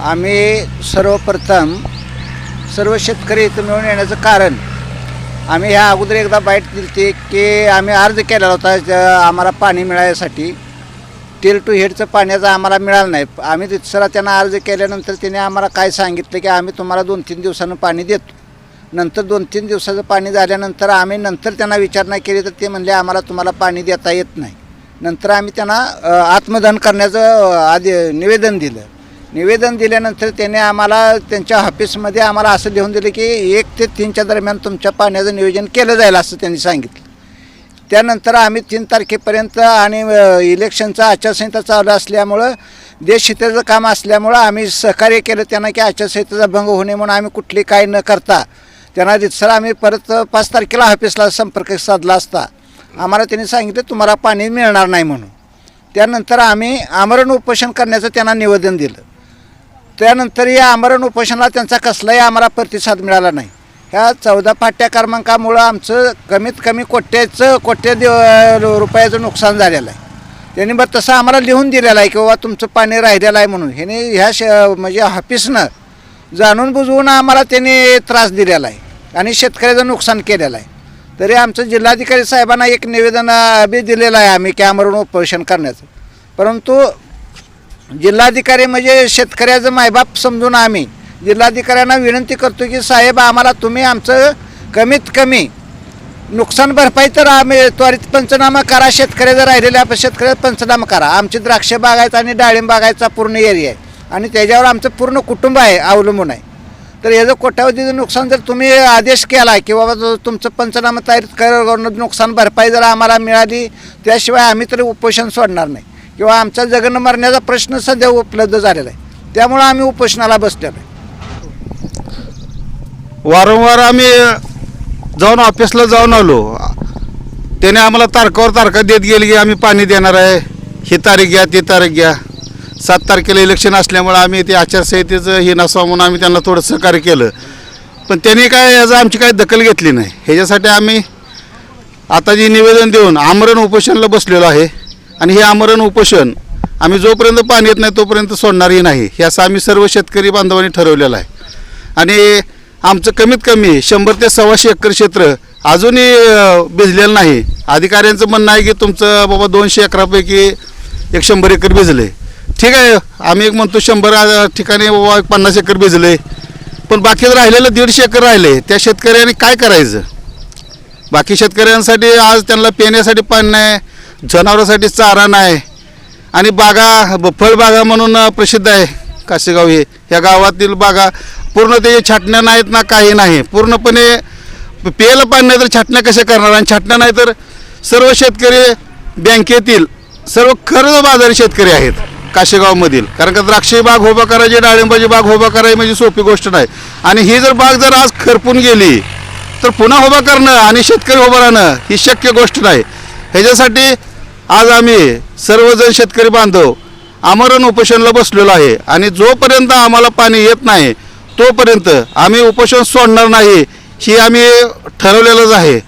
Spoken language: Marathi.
आम्ही सर्वप्रथम सर्व शेतकरी इथं मिळून येण्याचं कारण आम्ही ह्या अगोदर एकदा बाईट दिली की आम्ही अर्ज केलेला होता आम्हाला पाणी मिळायसाठी. टेल टू हेडचं पाण्याचं आम्हाला मिळालं नाही. आम्ही तिसरा त्यांना अर्ज केल्यानंतर त्याने आम्हाला काय सांगितलं की आम्ही तुम्हाला दोन तीन दिवसानं पाणी देतो. नंतर दोन तीन दिवसाचं पाणी झाल्यानंतर आम्ही नंतर त्यांना विचारणा केली तर ते म्हणले आम्हाला तुम्हाला पाणी देता येत नाही. नंतर आम्ही त्यांना अ, आत्मदहन करण्याचं आधी निवेदन दिलं. निवेदन दिल्यानंतर त्याने आम्हाला त्यांच्या ऑफिसमध्ये आम्हाला असं लिहून दिलं की एक ते तीनच्या दरम्यान तुमच्या पाण्याचं नियोजन केलं जाईल असं त्यांनी सांगितलं. त्यानंतर आम्ही तीन तारखेपर्यंत आणि इलेक्शनचा आचारसंहिता चालू असल्यामुळं देशहिताचं काम असल्यामुळं आम्ही सहकार्य केलं त्यांना की आचारसंहितेचा भंग होणे म्हणून आम्ही कुठली काय न करता त्यांना रितसर आम्ही परत पाच तारखेला ऑफिसला संपर्क साधला असता. आम्हाला त्यांनी सांगितलं तुम्हाला पाणी मिळणार नाही म्हणून. त्यानंतर आम्ही आमरण उपोषण करण्याचं त्यांना निवेदन दिलं. त्यानंतर या आमरण उपोषणाला त्यांचा कसलाही आम्हाला प्रतिसाद मिळाला नाही. ह्या चौदा पाट्या क्रमांकामुळं आमचं कमीत कमी कोट्याचं कोट्या दिव रुपयाचं नुकसान झालेलं आहे. त्यांनी मग तसं आम्हाला लिहून दिलेलं आहे की बाबा तुमचं पाणी राहिलेलं आहे म्हणून. ह्याने ह्या श म्हणजे ऑफिसनं जाणून बुजवून आम्हाला त्यांनी त्रास दिलेला आहे आणि शेतकऱ्याचं नुकसान केलेलं आहे. तरी आमचं जिल्हाधिकारी साहेबांना एक निवेदन अ, बी दिलेलं आहे आम्ही की आमरण उपोषण करण्याचं. परंतु जिल्हाधिकारी म्हणजे शेतकऱ्याचं मायबाप समजून आम्ही जिल्हाधिकाऱ्यांना विनंती करतो की साहेब आम्हाला तुम्ही आमचं कमीत कमी नुकसान भरपाई तर आम्ही त्वरित पंचनामा करा. शेतकऱ्याचं राहिलेल्या शेतकऱ्याचा पंचनामा करा. आमची द्राक्ष बागायचा आणि डाळिंब बागायचा पूर्ण एरिया आहे. आणि त्याच्यावर आमचं पूर्ण कुटुंब आहे अवलंबून आहे. तर याचं कोट्यावधीचं नुकसान जर तुम्ही आदेश केला की बाबा तुमचं पंचनामा तयार कर नुकसान भरपाई जर आम्हाला मिळाली त्याशिवाय आम्ही तरी उपोषण सोडणार नाही. किंवा आमचा जगणं मरण्याचा प्रश्न सध्या उपलब्ध झालेला आहे. त्यामुळं आम्ही उपोषणाला बसलेलो आहे. वारंवार आम्ही जाऊन ऑफिसला जाऊन आलो. त्याने आम्हाला तारखावर तारखा देत गेली की आम्ही पाणी देणार आहे. ही तारीख घ्या ती तारीख घ्या. सात तारखेला इलेक्शन असल्यामुळे आम्ही ते आचारसंहितेचं हे नसावं म्हणून आम्ही त्यांना थोडं सहकार्य केलं. पण त्यांनी काय याचं आमची काय दखल घेतली नाही. ह्याच्यासाठी आम्ही आता जे निवेदन देऊन आमरण उपोषणला बसलेलो आहे. आणि हे आमरण उपोषण आम्ही जोपर्यंत पाणी येत नाही तोपर्यंत सोडणारही नाही. हे असं आम्ही सर्व शेतकरी बांधवांनी ठरवलेलं आहे. आणि आमचं कमीत कमी शंभर ते सव्वाशे एकर क्षेत्र अजूनही भिजलेलं नाही. अधिकाऱ्यांचं म्हणणं आहे की तुमचं बाबा दोनशे एकरापैकी एक शंभर एकर भिजले. ठीक आहे आम्ही एक म्हणतो शंभर ठिकाणी बाबा पन्नास एकर भिजले. पण बाकी राहिलेलं दीडशे एकर राहिले. त्या शेतकऱ्यांनी काय करायचं? बाकी शेतकऱ्यांसाठी आज त्यांना पिण्यासाठी पाणी नाही. जनावरांसाठी चारा नाही. आणि बागा ब- फळबागा म्हणून प्रसिद्ध आहे कासेगाव हे. या गावातील बागा पूर्ण ते छाटण्या नाहीत ना काही नाही. पूर्णपणे प- प्यायला पाणी नाही तर छाटण्या कशा करणार? आणि छाटण्या नाही तर सर्व शेतकरी बँकेतील सर्व कर्जबाजारी शेतकरी आहेत काशेगावमधील. कारण का द्राक्षी बाग उभा करायची डाळिंबाची बाग उभा करायची म्हणजे सोपी गोष्ट नाही. आणि ही जर बाग जर आज खरपून गेली तर पुन्हा उभा करणं आणि शेतकरी उभं राहणं ही शक्य गोष्ट नाही. ह्याच्यासाठी आज आम्ही सर्वजण शेतकरी बांधव आमरण उपोषणला बसलेलो आहे. आणि जोपर्यंत आम्हाला पाणी येत नाही तोपर्यंत आम्ही उपोषण सोडणार नाही ही आम्ही ठरवलेलंच आहे.